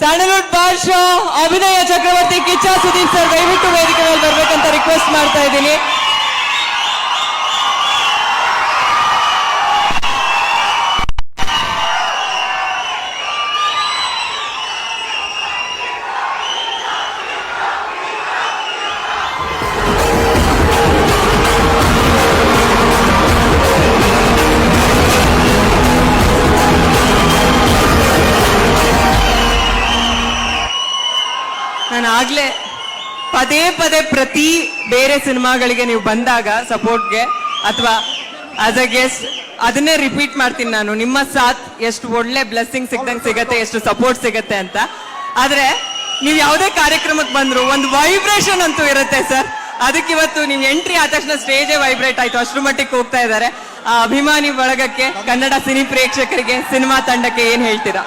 Sandalwood ಭಾಷಾ ಅಭಿನಯ ಚಕ್ರವರ್ತಿ Kichcha Sudeep sir ದಯವಿಟ್ಟು ವೇದಿಕೆ ಮೇಲೆ ಬರ್ಬೇಕಂತ ರಿಕ್ವೆಸ್ಟ್ ಮಾಡ್ತಾ ಇದ್ದೀನಿ. ಆಗ್ಲೇ ಪದೇ ಪದೇ ಪ್ರತಿ ಬೇರೆ ಸಿನಿಮಾಗಳಿಗೆ ನೀವು ಬಂದಾಗ ಸಪೋರ್ಟ್ಗೆ ಅಥವಾ ಆಸ್ ಅ ಗೆಸ್ಟ್ ಅದನ್ನೇ ರಿಪೀಟ್ ಮಾಡ್ತೀನಿ ನಾನು. ನಿಮ್ಮ ಸಾಥ್ ಎಷ್ಟು ಒಳ್ಳೆ ಬ್ಲೆಸ್ಸಿಂಗ್ ಸಿಗ್ದಂಗೆ ಸಿಗತ್ತೆ, ಎಷ್ಟು ಸಪೋರ್ಟ್ ಸಿಗತ್ತೆ ಅಂತ. ಆದ್ರೆ ನೀವು ಯಾವುದೇ ಕಾರ್ಯಕ್ರಮಕ್ಕೆ ಬಂದ್ರು ಒಂದು ವೈಬ್ರೇಷನ್ ಅಂತೂ ಇರುತ್ತೆ ಸರ್. ಅದಕ್ಕೆ ಇವತ್ತು ನೀವು ಎಂಟ್ರಿ ಆದ ತಕ್ಷಣ ಸ್ಟೇಜೇ ವೈಬ್ರೇಟ್ ಆಯ್ತು. ಅಷ್ಟ್ರ ಮಟ್ಟಿಗೆ ಹೋಗ್ತಾ ಇದ್ದಾರೆ. ಆ ಅಭಿಮಾನಿ ಬಳಗಕ್ಕೆ ಕನ್ನಡ ಸಿನಿ ಪ್ರೇಕ್ಷಕರಿಗೆ, ಸಿನಿಮಾ ತಂಡಕ್ಕೆ ಏನ್ ಹೇಳ್ತೀರಾ?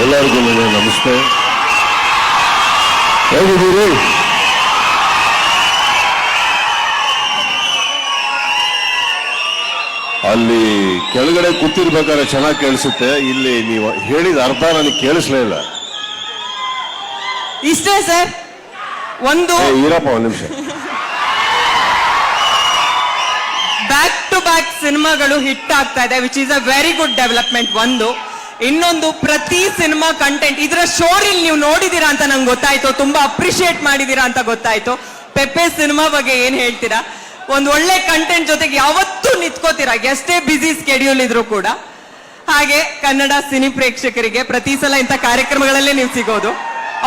ಎಲ್ಲರಿಗೂ ನಮಸ್ತೆ. ಹೇಗಿದ್ದೀರಿ? ಅಲ್ಲಿ ಕೆಳಗಡೆ ಕೂತಿರ್ಬೇಕಾದ್ರೆ ಚೆನ್ನಾಗಿ ಕೇಳಿಸುತ್ತೆ. ಇಲ್ಲಿ ನೀವು ಹೇಳಿದ ಅರ್ಧ ನನಗೆ ಕೇಳಿಸ್ಲೇ ಇಲ್ಲ. ಇಷ್ಟೇ ಸರ್. ಒಂದು ಏ ಒಂದು ಒಂದ್ ನಿಮಿಷ. ಬ್ಯಾಕ್ ಟು ಬ್ಯಾಕ್ ಸಿನಿಮಾಗಳು ಹಿಟ್ ಆಗ್ತಾ ಇದೆ which is a very good development ಒಂದು ಇನ್ನೊಂದು ಪ್ರತಿ ಸಿನಿಮಾ ಕಂಟೆಂಟ್ ಇದರ ಶೋರಿಲ್ ನೀವು ನೋಡಿದೀರಾ ಅಂತ ನಂಗೆ ಗೊತ್ತಾಯ್ತು. ತುಂಬಾ ಅಪ್ರಿಶಿಯೇಟ್ ಮಾಡಿದೀರಾ ಅಂತ ಗೊತ್ತಾಯ್ತು. ಪೆಪ್ಪೆ ಸಿನಿಮಾ ಬಗ್ಗೆ ಏನ್ ಹೇಳ್ತೀರಾ? ಒಂದ್ ಒಳ್ಳೆ ಕಂಟೆಂಟ್ ಜೊತೆಗೆ ಯಾವತ್ತೂ ನಿಂತ್ಕೋತೀರಾ? ಎಷ್ಟೇ ಬಿಸಿ ಸ್ಕೆಡ್ಯೂಲ್ ಇದ್ರು ಕೂಡ. ಹಾಗೆ ಕನ್ನಡ ಸಿನಿ ಪ್ರೇಕ್ಷಕರಿಗೆ ಪ್ರತಿ ಸಲ ಇಂಥ ಕಾರ್ಯಕ್ರಮಗಳಲ್ಲೇ ನೀವು ಸಿಗೋದು.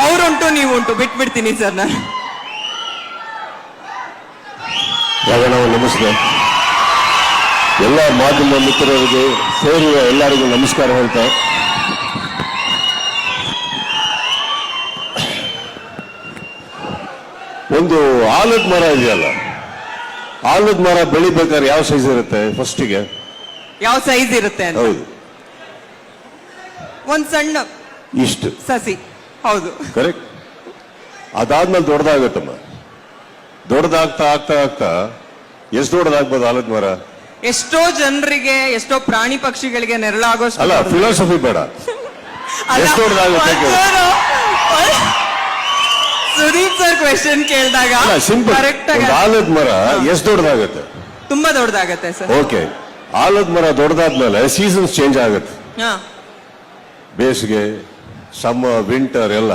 ಅವರುಂಟು, ನೀವುಂಟು. ಬಿಟ್ಬಿಡ್ತೀನಿ ಸರ್ ನಾನು. ನಾವು ನಮಸ್ತೆ. ಎಲ್ಲ ಮಾಧ್ಯಮ ಮಿತ್ರರಿಗೆ ಸೇರುವ ಎಲ್ಲರಿಗೂ ನಮಸ್ಕಾರ ಹೇಳ್ತಾ ಒಂದು ಆಲದ ಮರ ಇದೆಯಲ್ಲ? ಆಲದ ಮರ ಬೆಳಿಬೇಕಾದ್ರೆ ಯಾವ ಸೈಜ್ ಇರುತ್ತೆ ಫಸ್ಟಿಗೆ ಯಾವ ಸೈಜ್ ಇರುತ್ತೆ ಅಂತ? ಹೌದು. ಒಂದ್ ಸಣ್ಣ ಇಷ್ಟು. ಸಸಿ. ಹೌದು. ಕರೆಕ್ಟ್ ಅದಾದ್ಮೇಲೆ ದೊಡ್ಡದಾಗತ್ತಮ್ಮ. ದೊಡ್ಡದಾಗ್ತಾ ಆಗ್ತಾ ಆಗ್ತಾ ಎಷ್ಟು ದೊಡ್ಡದಾಗ್ಬೋದು ಆಲದ ಮರ? ಎಷ್ಟೋ ಜನರಿಗೆ ಎಷ್ಟೋ ಪ್ರಾಣಿ ಪಕ್ಷಿಗಳಿಗೆ ನೆರಳಾಗೋ ಅಲ್ಲ. ಫಿಲಾಸಫಿ ಬೇಡ. ಎಷ್ಟು ದೊಡ್ಡದಾಗುತ್ತೆ ಕೇಳು. ಸುದೀಪ್ ಸರ್ ಕ್ವೆಶನ್ ಕೇಳಿದಾಗ ಸಿಂಪಲ್ ಕರೆಕ್ಟ್ ಆಲದ ಮರ ಎಷ್ಟು ದೊಡ್ಡದಾಗುತ್ತೆ? ತುಂಬಾ ದೊಡ್ಡದಾಗತ್ತೆ ಸರ್. ಓಕೆ. ಆಲದ ಮರ ದೊಡ್ಡದಾದ್ಮೇಲೆ ಸೀಸನ್ಸ್ ಚೇಂಜ್ ಆಗುತ್ತೆ. ಹಾ. ಬೇಸಿಗೆ ಸಮ್ಮರ್ ವಿಂಟರ್ ಎಲ್ಲ.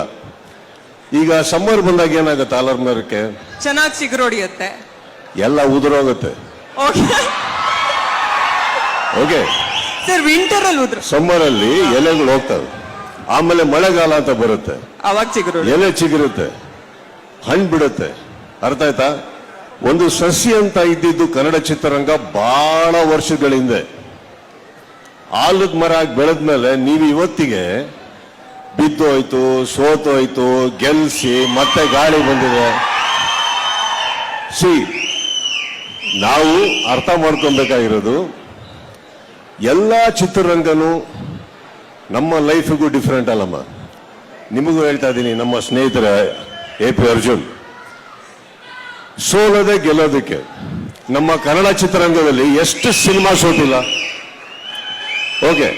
ಈಗ ಸಮ್ಮರ್ ಬಂದಾಗ ಏನಾಗುತ್ತೆ ಆಲದ ಮರಕ್ಕೆ? ಚೆನ್ನಾಗಿ ಚಿಗುರೊಡಿಯುತ್ತೆ ಎಲ್ಲ ಉದುರೋಗುತ್ತೆ ಓಕೆ. ಓಕೆ. ಸರ್ ವಿಂಟರ್ ಅಲ್ಲಿ ಉದ್ರ. ಸಮ್ಮರ್ ಅಲ್ಲಿ ಎಲೆಗಳು ಹೋಗ್ತವೆ. ಆಮೇಲೆ ಮಳೆಗಾಲ ಅಂತ ಬರುತ್ತೆ. ಅವಾಗ ಚಿಗುರು ಎಲೆ ಚಿಗುರುತ್ತೆ. ಹಣ್ಣು ಬಿಡುತ್ತೆ. ಅರ್ಥ ಆಯ್ತಾ? ಒಂದು ಸಸಿ ಅಂತ ಇದ್ದಿದ್ದು ಕನ್ನಡ ಚಿತ್ರರಂಗ ಬಹಳ ವರ್ಷಗಳ ಹಿಂದೆ. ಆಲದ ಮರ ಬೆಳೆದ್ಮೇಲೆ ನೀವು ಇವತ್ತಿಗೆ ಬಿದ್ದೋಯ್ತು, ಸೋತೋಯ್ತು, ಗೆಲ್ಸಿ ಮತ್ತೆ ಗಾಳಿ ಬಂದಿದೆ. ಸಿ, ನಾವು ಅರ್ಥ ಮಾಡ್ಕೊಬೇಕಾಗಿರೋದು ಎಲ್ಲ ಚಿತ್ರರಂಗನು ನಮ್ಮ ಲೈಫಿಗೂ ಡಿಫ್ರೆಂಟ್ ಅಲ್ಲಮ್ಮ. ನಿಮಗೂ ಹೇಳ್ತಾ ಇದ್ದೀನಿ, ನಮ್ಮ ಸ್ನೇಹಿತರ ಎ ಪಿ ಅರ್ಜುನ್ ಸೋಲದೆ ಗೆಲ್ಲೋದಕ್ಕೆ ನಮ್ಮ ಕನ್ನಡ ಚಿತ್ರರಂಗದಲ್ಲಿ ಎಷ್ಟು ಸಿನಿಮಾ ಸೋತಿಲ್ಲ ಓಕೆ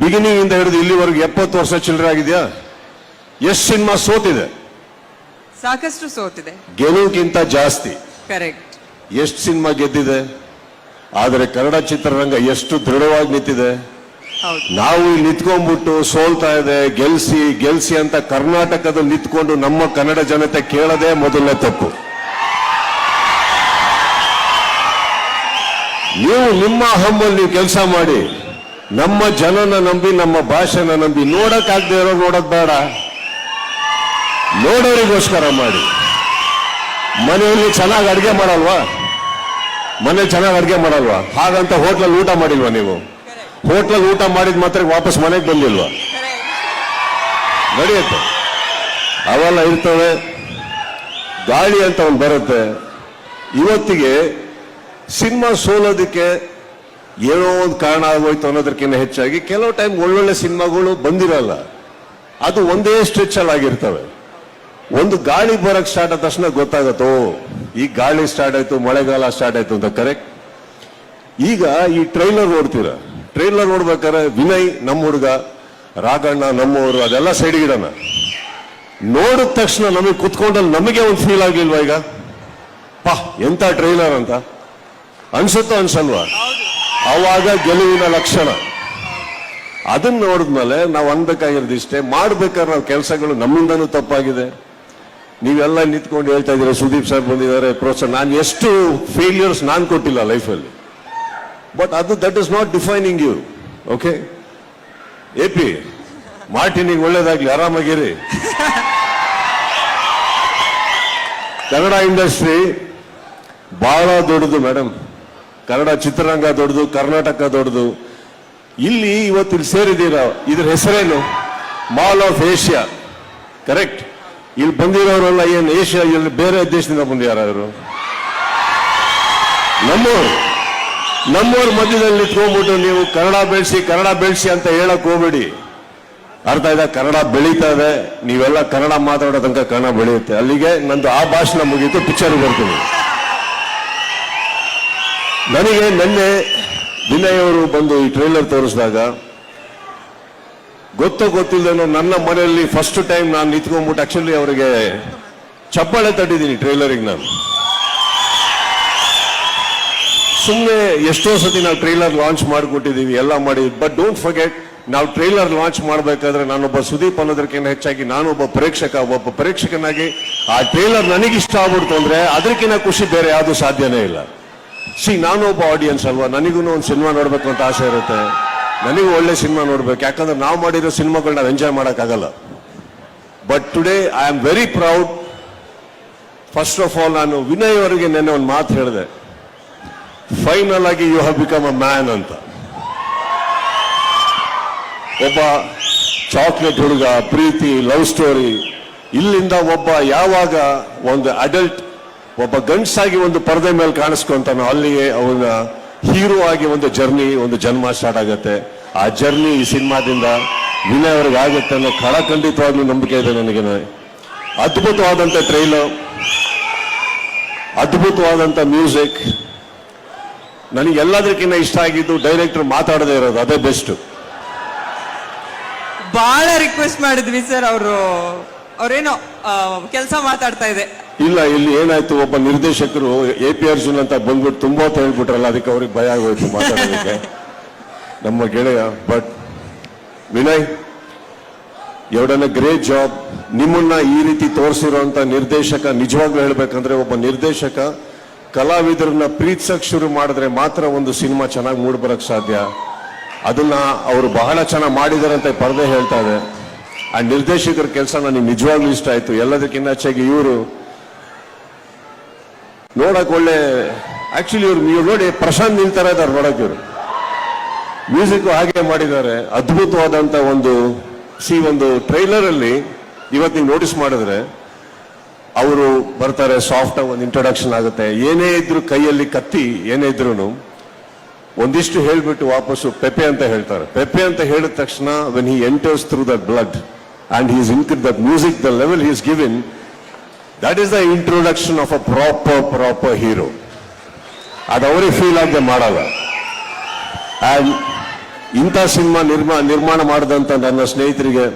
ಬಿಗಿನಿಂಗ್ ಇಂದ ಹಿಡಿದು ಇಲ್ಲಿವರೆಗೂ ಎಪ್ಪತ್ತು ವರ್ಷ ಚಿಲ್ಲರೆ ಆಗಿದೆಯಾ? ಎಷ್ಟು ಸಿನಿಮಾ ಸೋತಿದೆ ಸಾಕಷ್ಟು ಸೋತಿದೆ ಗೆಲುವುಗಿಂತ ಜಾಸ್ತಿ. ಕರೆಕ್ಟ್ ಎಷ್ಟು ಸಿನಿಮಾ ಗೆದ್ದಿದೆ? ಆದರೆ ಕನ್ನಡ ಚಿತ್ರರಂಗ ಎಷ್ಟು ದೃಢವಾಗಿ ನಿಂತಿದೆ? ನಾವು ಇಲ್ಲಿ ನಿಂತ್ಕೊಂಡ್ಬಿಟ್ಟು ಸೋಲ್ತಾ ಇದೆ, ಗೆಲ್ಸಿ ಗೆಲ್ಸಿ ಅಂತ ಕರ್ನಾಟಕದಲ್ಲಿ ನಿಂತ್ಕೊಂಡು ನಮ್ಮ ಕನ್ನಡ ಜನತೆ ಕೇಳದೆ ಮೊದಲನೇ ತಪ್ಪು. ನೀವು ನಿಮ್ಮ ಹಮ್ಮಲ್ಲಿ ನೀವು ಕೆಲಸ ಮಾಡಿ, ನಮ್ಮ ಜನನ ನಂಬಿ, ನಮ್ಮ ಭಾಷೆನ ನಂಬಿ ನೋಡಕ್ಕಾಗದೆ ಇರೋ ನೋಡಕ್ ಬೇಡ. ನೋಡೋರಿಗೋಸ್ಕರ ಮಾಡಿ. ಮನೆಯಲ್ಲಿ ಚೆನ್ನಾಗಿ ಅಡುಗೆ ಮಾಡಲ್ವಾ? ಮನೆ ಚೆನ್ನಾಗಿ ಅಡುಗೆ ಮಾಡಲ್ವಾ? ಹಾಗಂತ ಹೋಟ್ಲಲ್ಲಿ ಊಟ ಮಾಡಿಲ್ವಾ ನೀವು? ಹೋಟ್ಲಲ್ಲಿ ಊಟ ಮಾಡಿದ ಮಾತ್ರ ವಾಪಸ್ ಮನೆಗೆ ಬಂದಿಲ್ವಾ? ನಡೆಯುತ್ತೆ. ಅವೆಲ್ಲ ಇರ್ತವೆ. ಗಾಳಿ ಅಂತ ಒಂದು ಬರುತ್ತೆ. ಇವತ್ತಿಗೆ ಸಿನಿಮಾ ಸೋಲೋದಕ್ಕೆ ಏನೋ ಒಂದು ಕಾರಣ ಆಗೋಯ್ತು ಅನ್ನೋದಕ್ಕಿಂತ ಹೆಚ್ಚಾಗಿ ಕೆಲವು ಟೈಮ್ ಒಳ್ಳೊಳ್ಳೆ ಸಿನಿಮಾಗಳು ಬಂದಿರಲ್ಲ. ಅದು ಒಂದೇ ಸ್ಟ್ರೆಚ್ ಅಲ್ಲಿ ಆಗಿರ್ತವೆ. ಒಂದು ಗಾಳಿ ಬರಕ್ ಸ್ಟಾರ್ಟ್ ಆದ ತಕ್ಷಣ ಗೊತ್ತಾಗತ್ತೋ, ಈ ಗಾಳಿ ಸ್ಟಾರ್ಟ್ ಆಯ್ತು, ಮಳೆಗಾಲ ಸ್ಟಾರ್ಟ್ ಆಯ್ತು ಅಂತ ಕರೆಕ್ಟ್ ಈಗ ಈ ಟ್ರೈಲರ್ ನೋಡ್ತೀರ? ಟ್ರೈಲರ್ ನೋಡ್ಬೇಕಾದ್ರೆ ವಿನಯ್ ನಮ್ಮ ಹುಡುಗ ರಾಘಣ್ಣ ನಮ್ಮವರು ಅದೆಲ್ಲ ಸೈಡ್ಗಿಡೋಣ ನೋಡಿದ ತಕ್ಷಣ ನಮಗೆ ಕುತ್ಕೊಂಡಲ್ಲಿ ನಮಗೆ ಒಂದು ಫೀಲ್ ಆಗ್ಲಿಲ್ವಾ ಈಗ? ಪಾ, ಎಂತ ಟ್ರೈಲರ್ ಅಂತ? ಅನ್ಸುತ್ತೋ ಅನ್ಸಲ್ವಾ? ಅವಾಗ ಗೆಲುವಿನ ಲಕ್ಷಣ. ಅದನ್ನ ನೋಡಿದ್ಮೇಲೆ ನಾವು ಅನ್ಬೇಕಾಗಿರೋದು ಇಷ್ಟೇ, ಮಾಡ್ಬೇಕಾದ್ರೆ ನಾವು ಕೆಲಸಗಳು ನಮ್ಮಿಂದನೂ ತಪ್ಪಾಗಿದೆ. ನೀವೆಲ್ಲ ನಿಂತ್ಕೊಂಡು ಹೇಳ್ತಾ ಇದ್ದೀರಾ, ಸುದೀಪ್ ಸರ್ ಬಂದಿದ್ದಾರೆ, ಪ್ರೋತ್ಸಾಹ. ನಾನು ಎಷ್ಟು ಫೇಲಿಯರ್ಸ್ ನಾನು ಕೊಟ್ಟಿಲ್ಲ ಲೈಫಲ್ಲಿ ಬಟ್ ಅದು that is not defining you okay A P ಮಾರ್ಟಿನಿಗೆ ಒಳ್ಳೇದಾಗ್ಲಿ, ಆರಾಮಾಗಿರಿ. ಕನ್ನಡ ಇಂಡಸ್ಟ್ರಿ ಬಹಳ ದೊಡ್ಡದು ಮೇಡಮ್ ಕನ್ನಡ ಚಿತ್ರರಂಗ ದೊಡ್ಡದು, ಕರ್ನಾಟಕ ದೊಡ್ಡದು. ಇಲ್ಲಿ ಇವತ್ತು ಇಲ್ಲಿ ಸೇರಿದ್ದೀರಾ? ಇದ್ರ ಹೆಸರೇನು? ಮಾಲ್ ಆಫ್ ಏಷ್ಯಾ ಕರೆಕ್ಟ್ ಇಲ್ಲಿ ಬಂದಿರೋರೆಲ್ಲ ಏನು ಏಷ್ಯಾ ಇಲ್ಲಿ ಬೇರೆ ದೇಶದಿಂದ ಬಂದಿದ್ದಾರೆ ಅವರು ನಮ್ಮವ್ರು ನಮ್ಮವ್ರ ಮಧ್ಯದಲ್ಲಿ ನಿಂತ್ಕೊಂಡ್ಬಿಟ್ಟು ನೀವು ಕನ್ನಡ ಬೆಳೆಸಿ ಕನ್ನಡ ಬೆಳೆಸಿ ಅಂತ ಹೇಳಕ್ ಹೋಗ್ಬೇಡಿ. ಅರ್ಥ ಇದೆ ಕನ್ನಡ ಬೆಳೀತಾ ಇದೆ. ನೀವೆಲ್ಲ ಕನ್ನಡ ಮಾತಾಡೋ ತನಕ ಕನ್ನಡ ಬೆಳೆಯುತ್ತೆ. ಅಲ್ಲಿಗೆ ನಂದು ಆ ಭಾಷಣ ಮುಗೀತು ಪಿಕ್ಚರ್ ಬರ್ತೀನಿ. ನನಗೆ ನಿನ್ನೆ ಅವರು ಬಂದು ಈ ಟ್ರೈಲರ್ ತೋರಿಸಿದಾಗ, ಗೊತ್ತೋ ಗೊತ್ತಿಲ್ಲದೇನೋ ನನ್ನ ಮನೆಯಲ್ಲಿ ಫಸ್ಟ್ ಟೈಮ್ ನಾನು ನಿಂತ್ಕೊಂಡ್ಬಿಟ್ಟು ಆಕ್ಚುಲಿ ಅವರಿಗೆ ಚಪ್ಪಾಳೆ ತಟ್ಟಿದ್ದೀನಿ ಟ್ರೈಲರಿಗೆ ನಾನು. ಸುಮ್ಮನೆ ಎಷ್ಟೋ ಸತಿ ನಾವು ಟ್ರೈಲರ್ ಲಾಂಚ್ ಮಾಡಿಕೊಟ್ಟಿದ್ದೀವಿ, ಎಲ್ಲ ಮಾಡಿ ಬಟ್ ಡೋಂಟ್ ಫರ್ಗೆಟ್ ನಾವು ಟ್ರೈಲರ್ ಲಾಂಚ್ ಮಾಡಬೇಕಾದ್ರೆ ನಾನೊಬ್ಬ ಸುದೀಪ್ ಅನ್ನೋದಕ್ಕಿಂತ ಹೆಚ್ಚಾಗಿ ನಾನೊಬ್ಬ ಪ್ರೇಕ್ಷಕ, ಒಬ್ಬ ಪ್ರೇಕ್ಷಕನಾಗಿ ಆ ಟ್ರೈಲರ್ ನನಗಿಷ್ಟ ಆಗ್ಬಿಡ್ತು ಅಂದ್ರೆ ಅದಕ್ಕಿಂತ ಖುಷಿ ಬೇರೆ ಯಾವುದು ಸಾಧ್ಯನೇ ಇಲ್ಲ. ಸಿ ನಾನು ಒಬ್ಬ ಆಡಿಯನ್ಸ್ ಅಲ್ವಾ? ನನಗೂ ಒಂದು ಸಿನಿಮಾ ನೋಡ್ಬೇಕು ಅಂತ ಆಸೆ ಇರುತ್ತೆ. ನನಗೂ ಒಳ್ಳೆ ಸಿನಿಮಾ ನೋಡ್ಬೇಕು. ಯಾಕಂದ್ರೆ ನಾವು ಮಾಡಿರೋ ಸಿನಿಮಾಗಳು ನಾವು ಎಂಜಾಯ್ ಮಾಡೋಕ್ಕಾಗಲ್ಲ. But today I am very proud first of all ನಾನು ವಿನಯ್ ಅವರಿಗೆ ನೆನ್ನೆ ಒಂದು ಮಾತು ಹೇಳಿದೆ. ಫೈನಲ್ ಆಗಿ you have become a man ಅಂತ. ಒಬ್ಬ ಚಾಕ್ಲೇಟ್ ಹುಡುಗ, ಪ್ರೀತಿ ಲವ್ ಸ್ಟೋರಿ ಇಲ್ಲಿಂದ ಒಬ್ಬ ಯಾವಾಗ ಒಂದು ಅಡಲ್ಟ್ ಒಬ್ಬ ಗಂಡಸಾಗಿ ಒಂದು ಪರದೆ ಮೇಲೆ ಕಾಣಿಸ್ಕೊಂತಾನೋ ಅಲ್ಲಿಗೆ ಅವನ ಹೀರೋ ಆಗಿ ಒಂದು ಜರ್ನಿ ಒಂದು ಜನ್ಮ ಸ್ಟಾರ್ಟ್ ಆಗುತ್ತೆ. ಆ ಜರ್ನಿ ಈ ಸಿನಿಮಾದಿಂದ ವಿನಯ್ ಆಗುತ್ತೆ ಅನ್ನೋ ಖಡಖಂಡಿತವಾಗ್ಲೂ ನಂಬಿಕೆ ಇದೆ ನನಗೆ. ಅದ್ಭುತವಾದಂಥ ಟ್ರೈಲರ್ ಅದ್ಭುತವಾದಂಥ ಮ್ಯೂಸಿಕ್ ನನಗೆ ಎಲ್ಲದಕ್ಕಿಂತ ಇಷ್ಟ ಆಗಿದ್ದು ಡೈರೆಕ್ಟರ್ ಮಾತಾಡದೇ ಇರೋದು ಅದೇ ಬೆಸ್ಟ್. ಬಹಳ ರಿಕ್ವೆಸ್ಟ್ ಮಾಡಿದ್ವಿ ಸರ್ ಅವರು. ಅವ್ರೇನೋ ಕೆಲಸ ಮಾತಾಡ್ತಾ ಇದೆ. ಇಲ್ಲ ಇಲ್ಲಿ ಏನಾಯ್ತು ಒಬ್ಬ ನಿರ್ದೇಶಕರು ಎ ಪಿ ಅರ್ಜುನ್ ಅಂತ ಬಂದ್ಬಿಟ್ಟು ತುಂಬಾ ಹೊತ್ತು ಹೇಳ್ಬಿಟ್ರಲ್ಲ ಅದಕ್ಕೆ ಅವ್ರಿಗೆ ಭಯ ಆಗೋಯ್ತು ಮಾತಾಡೋದಕ್ಕೆ. ನಮ್ಮ ಗೆಳೆಯ ಬಟ್ ವಿನಯ್ ಎರಡನ ಗ್ರೇಟ್ ಜಾಬ್ ನಿಮ್ಮನ್ನ ಈ ರೀತಿ ತೋರಿಸಿರುವಂತ ನಿರ್ದೇಶಕ ನಿಜವಾಗ್ಲೂ ಹೇಳ್ಬೇಕಂದ್ರೆ ಒಬ್ಬ ನಿರ್ದೇಶಕ ಕಲಾವಿದರನ್ನ ಪ್ರೀತಿಸಕ್ ಶುರು ಮಾಡಿದ್ರೆ ಮಾತ್ರ ಒಂದು ಸಿನಿಮಾ ಚೆನ್ನಾಗಿ ಮೂಡ್ಬರಕ್ ಸಾಧ್ಯ. ಅದನ್ನ ಅವರು ಬಹಳ ಚೆನ್ನಾಗಿ ಮಾಡಿದಾರೆ ಅಂತ ಪರದೆ ಹೇಳ್ತಾ ಇದೆ. ಆ ನಿರ್ದೇಶಕರ ಕೆಲಸ ನನಗೆ ನಿಜವಾಗ್ಲೂ ಇಷ್ಟ ಆಯ್ತು. ಎಲ್ಲದಕ್ಕಿಂತ ಹೆಚ್ಚಾಗಿ ಇವರು ನೋಡಕ್ ಒಳ್ಳೆ ಆಕ್ಚುಲಿ ಇವ್ರು ನೀವು ನೋಡಿ ಪ್ರಶಾಂತ್ ನಿಲ್ತಾರ ಇದ್ದಾರೆ ನೋಡಕ್ ಇವರು. ಮ್ಯೂಸಿಕ್ ಹಾಗೆ ಮಾಡಿದ್ದಾರೆ. ಅದ್ಭುತವಾದಂತ ಒಂದು ಸಿ ಒಂದು ಟ್ರೈಲರ್ ಅಲ್ಲಿ ಇವತ್ತು ನೋಟಿಸ್ ಮಾಡಿದ್ರೆ ಅವರು ಬರ್ತಾರೆ ಸಾಫ್ಟ್ ಒಂದು ಇಂಟ್ರೊಡಕ್ಷನ್ ಆಗುತ್ತೆ. ಏನೇ ಇದ್ರು ಕೈಯಲ್ಲಿ ಕತ್ತಿ, ಏನೇ ಇದ್ರು ಒಂದಿಷ್ಟು ಹೇಳ್ಬಿಟ್ಟು ವಾಪಸ್ಸು ಪೆಪೆ ಅಂತ ಹೇಳ್ತಾರೆ. ಪೆಪೆ ಅಂತ ಹೇಳಿದ ತಕ್ಷಣ when he enters through that blood and he's in that music the level he's giving that is the introduction of a proper proper hero ಅದು ಅವರಿಗೆ ಫೀಲ್ ಆಗದೆ ಮಾಡಲ್ಲ. ಆ್ಯಂಡ್ ಇಂಥ ಸಿನಿಮಾ ನಿರ್ಮಾ, ನಿರ್ಮಾಣ ಮಾಡಿದಂಥ ನನ್ನ ಸ್ನೇಹಿತರಿಗೆ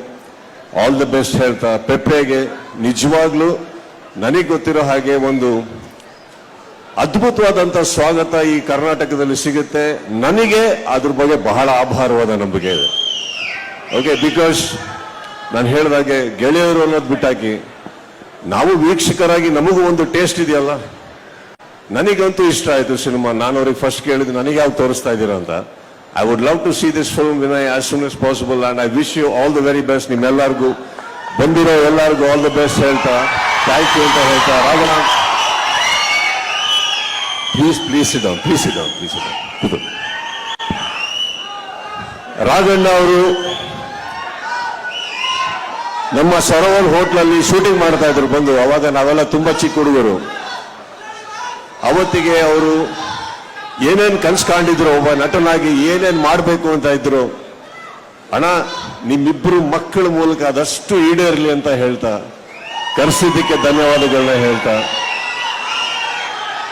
ಆಲ್ ದ ಬೆಸ್ಟ್ ಹೇಳ್ತಾ, ಪೆಪ್ಪೆಗೆ ನಿಜವಾಗ್ಲೂ ನನಗೆ ಗೊತ್ತಿರೋ ಹಾಗೆ ಒಂದು ಅದ್ಭುತವಾದಂಥ ಸ್ವಾಗತ ಈ ಕರ್ನಾಟಕದಲ್ಲಿ ಸಿಗುತ್ತೆ. ನನಗೆ ಅದ್ರ ಬಗ್ಗೆ ಬಹಳ ಆಭಾರವಾದ ನಂಬಿಕೆ ಇದೆ. ಓಕೆ ಬಿಕಾಸ್ ನಾನು ಹೇಳಿದಾಗೆ ಗೆಳೆಯರು ಅನ್ನೋದು ಬಿಟ್ಟಾಕಿ, ನಾವು ವೀಕ್ಷಕರಾಗಿ ನಮಗೂ ಒಂದು ಟೇಸ್ಟ್ ಇದೆಯಲ್ಲ? ನನಗಂತೂ ಇಷ್ಟ ಆಯಿತು ಸಿನಿಮಾ. ನಾನು ಅವ್ರಿಗೆ ಫಸ್ಟ್ ಕೇಳಿದ್ದು, ನನಗೆ ಯಾವ್ದು ತೋರಿಸ್ತಾ ಇದ್ದೀರಾ ಅಂತ? I would love to see this film Vinay as soon as possible and I wish you all the very best ನಿಮ್ಮೆಲ್ಲರಿಗೂ, ಬಂದಿರೋ ಎಲ್ಲರಿಗೂ ಆಲ್ ದ ಬೆಸ್ಟ್ ಹೇಳ್ತಾ. ಥ್ಯಾಂಕ್ ಯು ಅಂತ ಹೇಳ್ತಾ ರಾಘವ. ಪ್ಲೀಸ್ ಪ್ಲೀಸ್ ಇಡೋ ಪ್ಲೀಸ್ ಇಡೋ ಪ್ಲೀಸ್ ಇಡೋ ರಾಘಣ್ಣ ಅವರು ನಮ್ಮ ಸರೋವರ್ ಹೋಟ್ಲಲ್ಲಿ ಶೂಟಿಂಗ್ ಮಾಡ್ತಾ ಇದ್ರು ಬಂದು. ಅವಾಗ ನಾವೆಲ್ಲ ತುಂಬಾ ಚಿಕ್ಕ ಹುಡುಗರು. ಅವತ್ತಿಗೆ ಅವರು ಏನೇನು ಕನ್ಸ್ಕೊಂಡಿದ್ರು ಒಬ್ಬ ನಟನಾಗಿ ಏನೇನ್ ಮಾಡಬೇಕು ಅಂತ ಇದ್ರು. ಅಣ್ಣ, ನಿಮ್ಮಿಬ್ರು ಮಕ್ಕಳ ಮೂಲಕ ಅದಷ್ಟು ಈಡೇರ್ಲಿ ಅಂತ ಹೇಳ್ತಾ ಕರೆಸಿದ್ದಕ್ಕೆ ಧನ್ಯವಾದಗಳನ್ನ ಹೇಳ್ತಾ,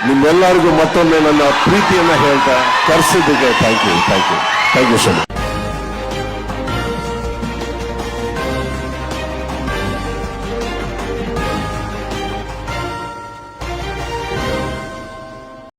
ನಿಮ್ಮೆಲ್ಲರಿಗೂ ಮತ್ತೊಮ್ಮೆ ನನ್ನ ಪ್ರೀತಿಯನ್ನ ಹೇಳ್ತಾ ಕರೆಸಿದ್ದಕ್ಕೆ thank you thank you thank you so